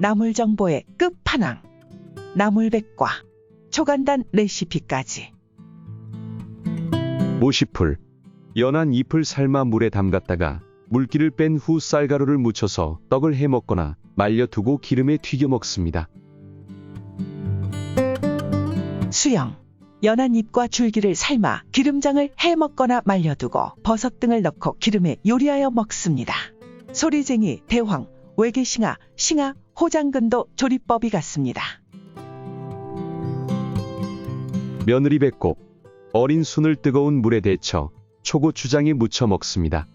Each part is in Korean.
나물 정보의 끝판왕. 나물백과 초간단 레시피까지. 모시풀. 연한 잎을 삶아 물에 담갔다가 물기를 뺀 후 쌀가루를 묻혀서 떡을 해 먹거나 말려두고 기름에 튀겨 먹습니다. 수영. 연한 잎과 줄기를 삶아 기름장을 해 먹거나 말려두고 버섯 등을 넣고 기름에 요리하여 먹습니다. 소리쟁이, 대황, 외계싱아, 싱아, 호장근도 조리법이 같습니다. 며느리 배꼽. 어린 순을 뜨거운 물에 데쳐 초고추장에 무쳐 먹습니다.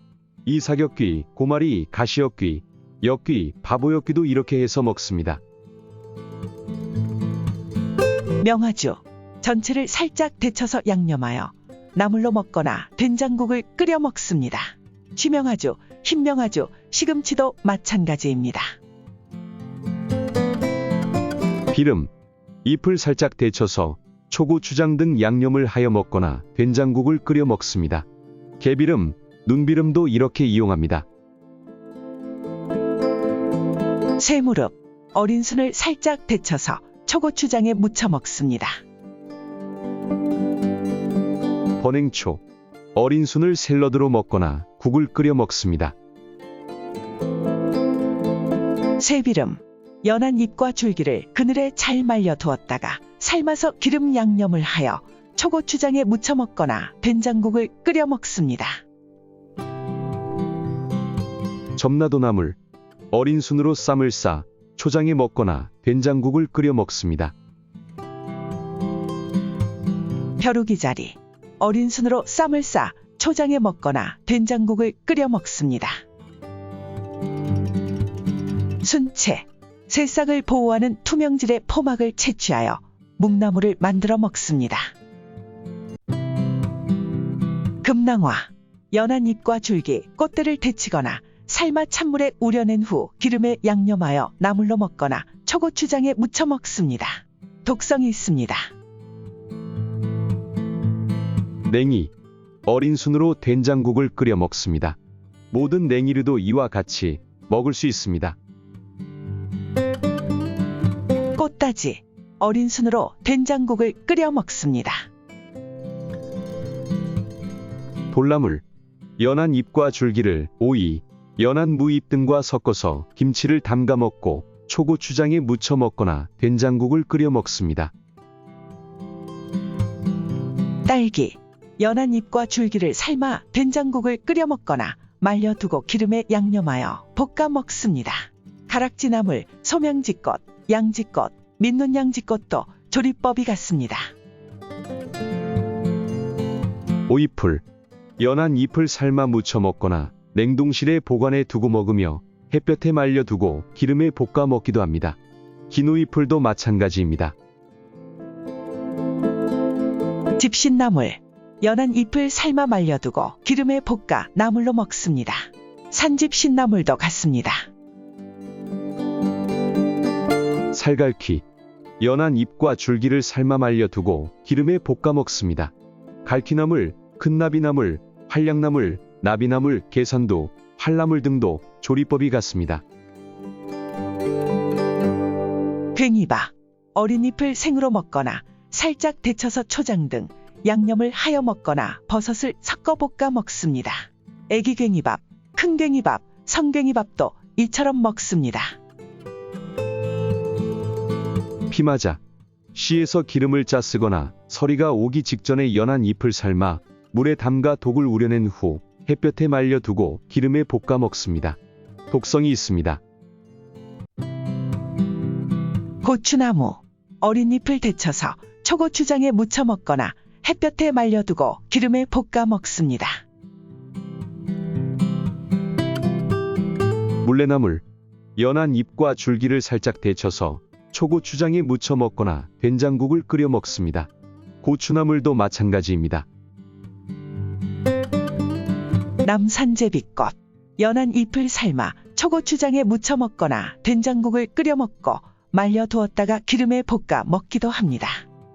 이 사격귀, 고마리, 가시역귀, 역귀, 바보역귀도 이렇게 해서 먹습니다. 명화주. 전체를 살짝 데쳐서 양념하여 나물로 먹거나 된장국을 끓여 먹습니다. chi명화주, 흰명화주, 시금치도 마찬가지입니다. 기름. 잎을 살짝 데쳐서 초고추장 등 양념을 하여 먹거나 된장국을 끓여 먹습니다. 개비름, 눈비름도 이렇게 이용합니다. 새무릎. 어린 순을 살짝 데쳐서 초고추장에 무쳐 먹습니다. 번행초. 어린 순을 샐러드로 먹거나 국을 끓여 먹습니다. 새비름. 연한 잎과 줄기를 그늘에 잘 말려 두었다가 삶아서 기름 양념을 하여 초고추장에 무쳐 먹거나 된장국을 끓여 먹습니다. 점나도나물. 어린 순으로 쌈을 싸 초장에 먹거나 된장국을 끓여 먹습니다. 벼룩이 자리. 어린 순으로 쌈을 싸 초장에 먹거나 된장국을 끓여 먹습니다. 순채. 새싹을 보호하는 투명질의 포막을 채취하여 묵나물을 만들어 먹습니다. 금낭화. 연한 잎과 줄기, 꽃들을 데치거나 삶아 찬물에 우려낸 후 기름에 양념하여 나물로 먹거나 초고추장에 무쳐 먹습니다. 독성이 있습니다. 냉이. 어린 순으로 된장국을 끓여 먹습니다. 모든 냉이류도 이와 같이 먹을 수 있습니다. 꽃다지. 어린 순으로 된장국을 끓여 먹습니다. 볼나물. 연한 잎과 줄기를 오이, 연한 무잎 등과 섞어서 김치를 담가 먹고 초고추장에 무쳐 먹거나 된장국을 끓여 먹습니다. 딸기. 연한 잎과 줄기를 삶아 된장국을 끓여 먹거나 말려두고 기름에 양념하여 볶아 먹습니다. 가락지나물, 소명지꽃, 양지꽃, 민눈 양지꽃도 조리법이 같습니다. 오이풀. 연한 잎을 삶아 무쳐 먹거나 냉동실에 보관해 두고 먹으며 햇볕에 말려 두고 기름에 볶아 먹기도 합니다. 기노이풀도 마찬가지입니다. 집신나물. 연한 잎을 삶아 말려두고 기름에 볶아 나물로 먹습니다. 산집 신나물도 같습니다. 살갈퀴. 연한 잎과 줄기를 삶아 말려 두고 기름에 볶아 먹습니다. 갈퀴나물, 큰나비나물, 활량나물, 나비나물, 계산도, 활나물 등도 조리법이 같습니다. 괭이바. 어린 잎을 생으로 먹거나 살짝 데쳐서 초장 등 양념을 하여 먹거나 버섯을 섞어 볶아 먹습니다. 애기괭이밥, 큰괭이밥, 성괭이밥도 이처럼 먹습니다. 피마자. 씨에서 기름을 짜 쓰거나 서리가 오기 직전에 연한 잎을 삶아 물에 담가 독을 우려낸 후 햇볕에 말려 두고 기름에 볶아 먹습니다. 독성이 있습니다. 고추나무. 어린 잎을 데쳐서 초고추장에 무쳐 먹거나 햇볕에 말려두고 기름에 볶아 먹습니다. 물레나물. 연한 잎과 줄기를 살짝 데쳐서 초고추장에 무쳐 먹거나 된장국을 끓여 먹습니다. 고추나물도 마찬가지입니다. 남산제비꽃. 연한 잎을 삶아 초고추장에 무쳐 먹거나 된장국을 끓여 먹고 말려 두었다가 기름에 볶아 먹기도 합니다.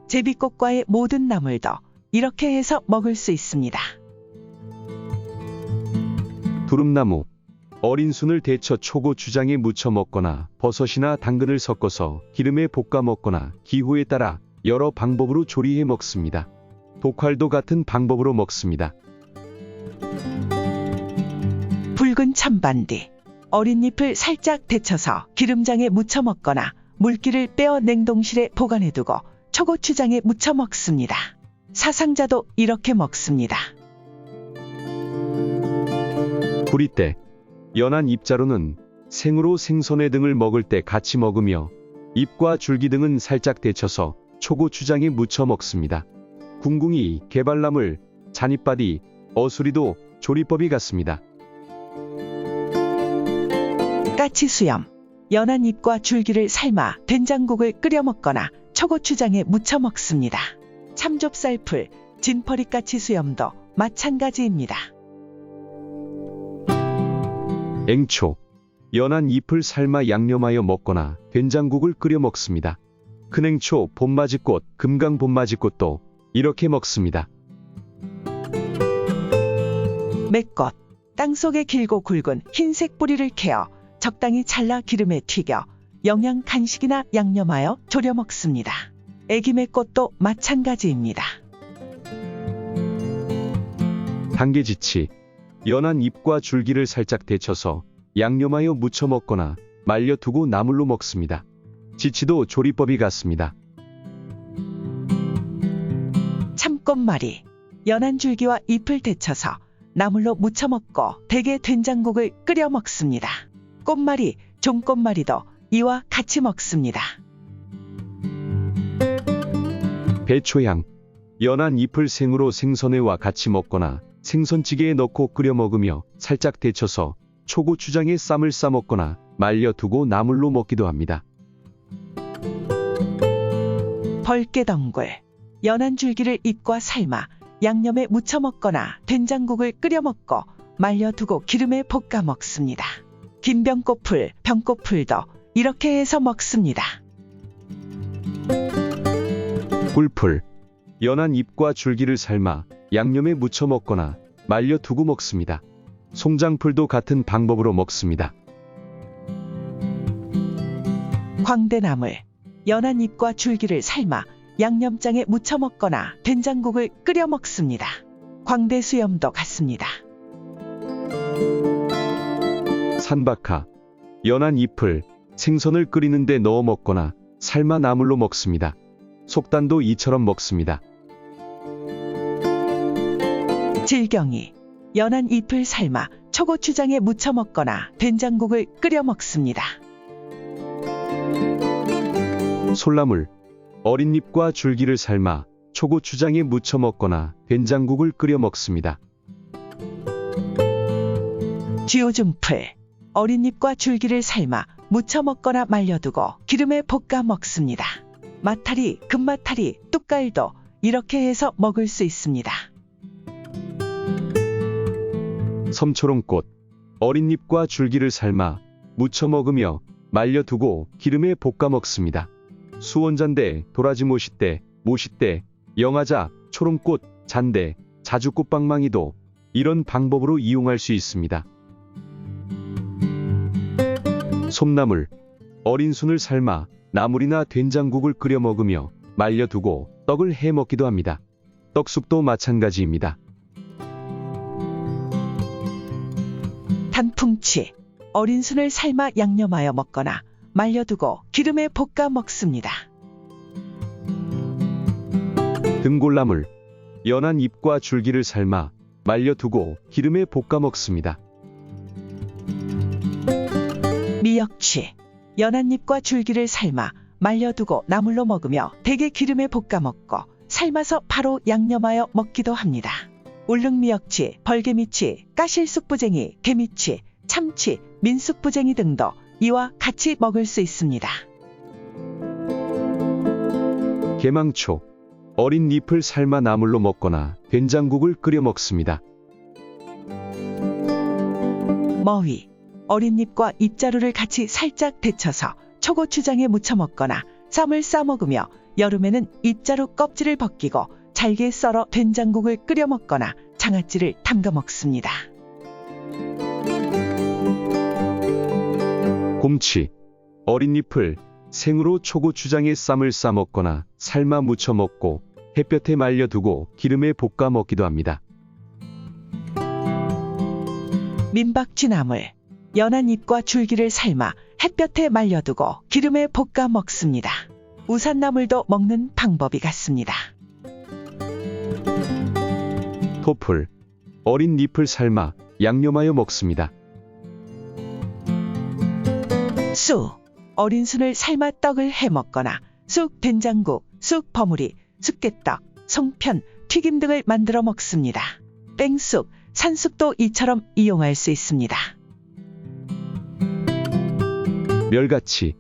제비꽃과의 모든 나물도 이렇게 해서 먹을 수 있습니다. 두릅나무. 어린 순을 데쳐 초고추장에 무쳐 먹거나 버섯이나 당근을 섞어서 기름에 볶아 먹거나 기호에 따라 여러 방법으로 조리해 먹습니다. 독활도 같은 방법으로 먹습니다. 붉은 참반디. 어린 잎을 살짝 데쳐서 기름장에 무쳐 먹거나 물기를 빼어 냉동실에 보관해두고 초고추장에 무쳐 먹습니다. 사상자도 이렇게 먹습니다. 구리대. 연한 잎자루는 생으로 생선회 등을 먹을 때 같이 먹으며 잎과 줄기 등은 살짝 데쳐서 초고추장에 무쳐 먹습니다. 궁궁이, 개발나물, 잔이바디, 어수리도 조리법이 같습니다. 까치 수염. 연한 잎과 줄기를 삶아 된장국을 끓여 먹거나 초고추장에 무쳐 먹습니다. 참좁쌀풀, 진퍼리 까치 수염도 마찬가지입니다. 앵초. 연한 잎을 삶아 양념하여 먹거나 된장국을 끓여 먹습니다. 큰앵초, 봄맞이꽃, 금강 봄맞이꽃도 이렇게 먹습니다. 맥꽃. 땅속에 길고 굵은 흰색 뿌리를 캐어 적당히 잘라 기름에 튀겨 영양 간식이나 양념하여 졸여 먹습니다. 애기맥꽃도 마찬가지입니다. 당개지치. 연한 잎과 줄기를 살짝 데쳐서 양념하여 무쳐 먹거나 말려두고 나물로 먹습니다. 지치도 조리법이 같습니다. 참꽃말이. 연한 줄기와 잎을 데쳐서 나물로 무쳐 먹고 대게 된장국을 끓여 먹습니다. 꽃말이, 종꽃말이도 이와 같이 먹습니다. 배초향. 연한 잎을 생으로 생선회와 같이 먹거나 생선찌개에 넣고 끓여 먹으며 살짝 데쳐서 초고추장에 쌈을 싸 먹거나 말려두고 나물로 먹기도 합니다. 벌깨덩굴. 연한 줄기를 잎과 삶아 양념에 무쳐 먹거나 된장국을 끓여 먹고 말려두고 기름에 볶아 먹습니다. 김병꽃풀, 병꽃풀도 이렇게 해서 먹습니다. 꿀풀. 연한 잎과 줄기를 삶아 양념에 무쳐 먹거나 말려 두고 먹습니다. 송장풀도 같은 방법으로 먹습니다. 광대나물. 연한 잎과 줄기를 삶아 양념장에 무쳐 먹거나 된장국을 끓여 먹습니다. 광대 수염도 같습니다. 산박하. 연한 잎을 생선을 끓이는데 넣어 먹거나 삶아 나물로 먹습니다. 속단도 이처럼 먹습니다. 질경이. 연한 잎을 삶아 초고추장에 무쳐 먹거나 된장국을 끓여 먹습니다. 솔나물. 어린 잎과 줄기를 삶아 초고추장에 무쳐 먹거나 된장국을 끓여 먹습니다. 쥐오중풀. 어린 잎과 줄기를 삶아 무쳐 먹거나 말려두고 기름에 볶아 먹습니다. 마타리, 금마타리, 뚝갈도 이렇게 해서 먹을 수 있습니다. 섬초롱꽃. 어린 잎과 줄기를 삶아 무쳐 먹으며 말려두고 기름에 볶아 먹습니다. 수원잔대, 도라지 모시대, 모시대, 영화자, 초롱꽃, 잔대, 자주꽃방망이도 이런 방법으로 이용할 수 있습니다. 솜나물. 어린 순을 삶아 나물이나 된장국을 끓여 먹으며 말려두고 떡을 해 먹기도 합니다. 떡숙도 마찬가지입니다. 단풍치. 어린 순을 삶아 양념하여 먹거나 말려두고 기름에 볶아 먹습니다. 등골나물. 연한 잎과 줄기를 삶아 말려두고 기름에 볶아 먹습니다. 미역치. 연한 잎과 줄기를 삶아 말려두고 나물로 먹으며 대게 기름에 볶아 먹고 삶아서 바로 양념하여 먹기도 합니다. 울릉미역치, 벌개미치, 까실쑥부쟁이, 개미치, 참치, 민쑥부쟁이 등도 이와 같이 먹을 수 있습니다. 개망초. 어린 잎을 삶아 나물로 먹거나 된장국을 끓여 먹습니다. 머위. 어린 잎과 잎자루를 같이 살짝 데쳐서 초고추장에 무쳐 먹거나 쌈을 싸 먹으며 여름에는 잎자루 껍질을 벗기고 잘게 썰어 된장국을 끓여 먹거나 장아찌를 담가 먹습니다. 곰치, 어린 잎을 생으로 초고추장에 쌈을 싸 먹거나 삶아 무쳐 먹고 햇볕에 말려 두고 기름에 볶아 먹기도 합니다. 민박쥐나물, 연한 잎과 줄기를 삶아 햇볕에 말려두고 기름에 볶아 먹습니다. 우산나물도 먹는 방법이 같습니다. 토풀, 어린 잎을 삶아 양념하여 먹습니다. 쑥, 어린 순을 삶아 떡을 해 먹거나 쑥 된장국, 쑥 버무리, 쑥개떡, 송편, 튀김 등을 만들어 먹습니다. 뺑쑥, 산쑥도 이처럼 이용할 수 있습니다. 멸같이,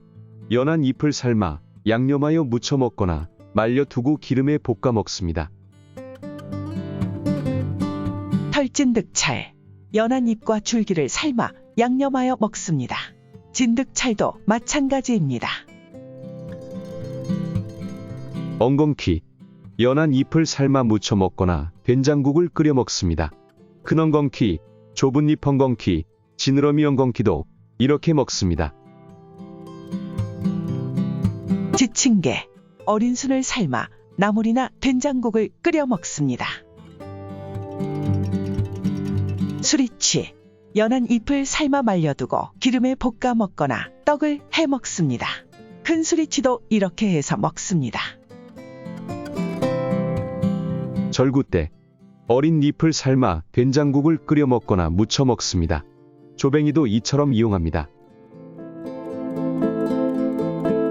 연한 잎을 삶아 양념하여 무쳐 먹거나 말려 두고 기름에 볶아 먹습니다. 털찐득찰, 연한 잎과 줄기를 삶아 양념하여 먹습니다. 진득찰도 마찬가지입니다. 엉겅퀴, 연한 잎을 삶아 무쳐 먹거나 된장국을 끓여 먹습니다. 큰 엉겅퀴, 좁은 잎 엉겅퀴, 지느러미 엉겅퀴도 이렇게 먹습니다. 지친개, 어린 순을 삶아 나물이나 된장국을 끓여 먹습니다. 수리치, 연한 잎을 삶아 말려두고 기름에 볶아 먹거나 떡을 해 먹습니다. 큰 수리치도 이렇게 해서 먹습니다. 절구 때, 어린 잎을 삶아 된장국을 끓여 먹거나 무쳐 먹습니다. 조뱅이도 이처럼 이용합니다.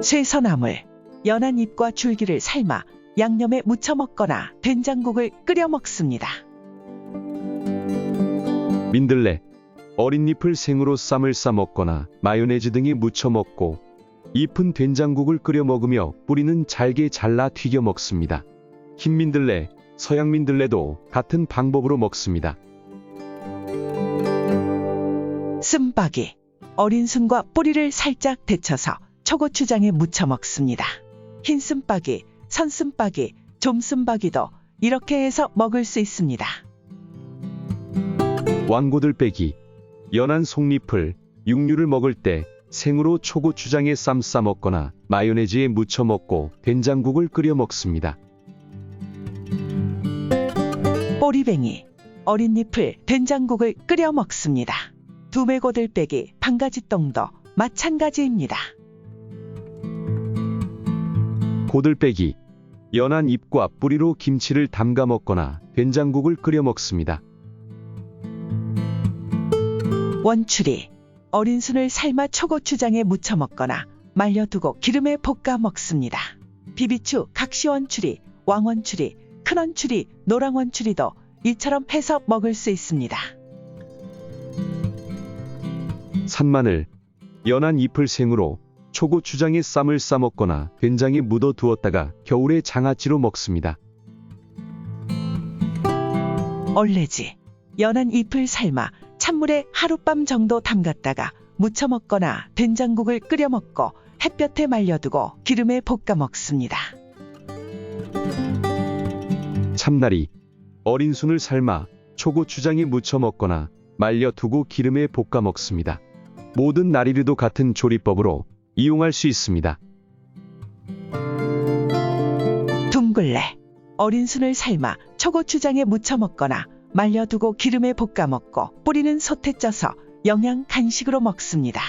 쇠서나물, 연한 잎과 줄기를 삶아 양념에 무쳐 먹거나 된장국을 끓여 먹습니다. 민들레, 어린 잎을 생으로 쌈을 싸 먹거나 마요네즈 등에 무쳐 먹고 잎은 된장국을 끓여 먹으며 뿌리는 잘게 잘라 튀겨 먹습니다. 흰 민들레, 서양 민들레도 같은 방법으로 먹습니다. 쓴바기, 어린 순과 뿌리를 살짝 데쳐서 초고추장에 무쳐 먹습니다. 흰 쓴바기, 선 쓴바기, 좀 쓴바기도 이렇게 해서 먹을 수 있습니다. 왕고들 빼기, 연한 속잎을 육류를 먹을 때 생으로 초고추장에 쌈 싸 먹거나 마요네즈에 무쳐 먹고 된장국을 끓여 먹습니다. 꼬리뱅이, 어린 잎을 된장국을 끓여 먹습니다. 두메고들 빼기, 방가지똥도 마찬가지입니다. 고들빼기, 연한 잎과 뿌리로 김치를 담가 먹거나 된장국을 끓여 먹습니다. 원추리, 어린 순을 삶아 초고추장에 무쳐 먹거나 말려두고 기름에 볶아 먹습니다. 비비추, 각시원추리, 왕원추리, 큰원추리, 노랑원추리도 이처럼 해서 먹을 수 있습니다. 산마늘, 연한 잎을 생으로 초고추장에 쌈을 싸 먹거나 된장에 묻어 두었다가 겨울에 장아찌로 먹습니다. 얼레지, 연한 잎을 삶아 찬물에 하룻밤 정도 담갔다가 무쳐 먹거나 된장국을 끓여 먹고 햇볕에 말려두고 기름에 볶아 먹습니다. 참나리, 어린 순을 삶아 초고추장에 무쳐 먹거나 말려 두고 기름에 볶아 먹습니다. 모든 나리류도 같은 조리법으로 이용할 수 있습니다. 둥글레, 어린 순을 삶아 초고추장에 무쳐 먹거나 말려두고 기름에 볶아 먹고 뿌리는 솥에 쪄서 영양 간식으로 먹습니다.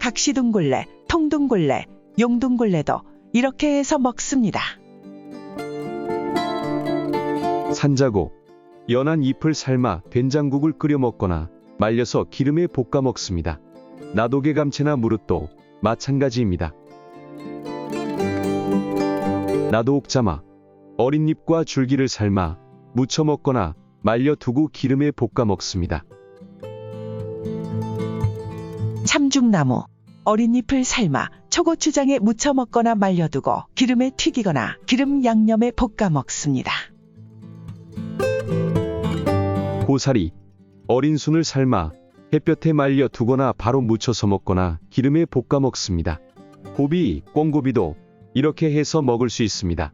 각시둥글레, 통둥글레, 용둥글레도 이렇게 해서 먹습니다. 산자고, 연한 잎을 삶아 된장국을 끓여 먹거나 말려서 기름에 볶아 먹습니다. 나도개 감채나 무릇도 마찬가지입니다. 나도옥자마, 어린 잎과 줄기를 삶아 무쳐 먹거나 말려 두고 기름에 볶아 먹습니다. 참중나무, 어린 잎을 삶아 초고추장에 무쳐 먹거나 말려두고 기름에 튀기거나 기름 양념에 볶아 먹습니다. 고사리, 어린 순을 삶아 햇볕에 말려 두거나 바로 무쳐서 먹거나 기름에 볶아 먹습니다. 고비, 꽁고비도 이렇게 해서 먹을 수 있습니다.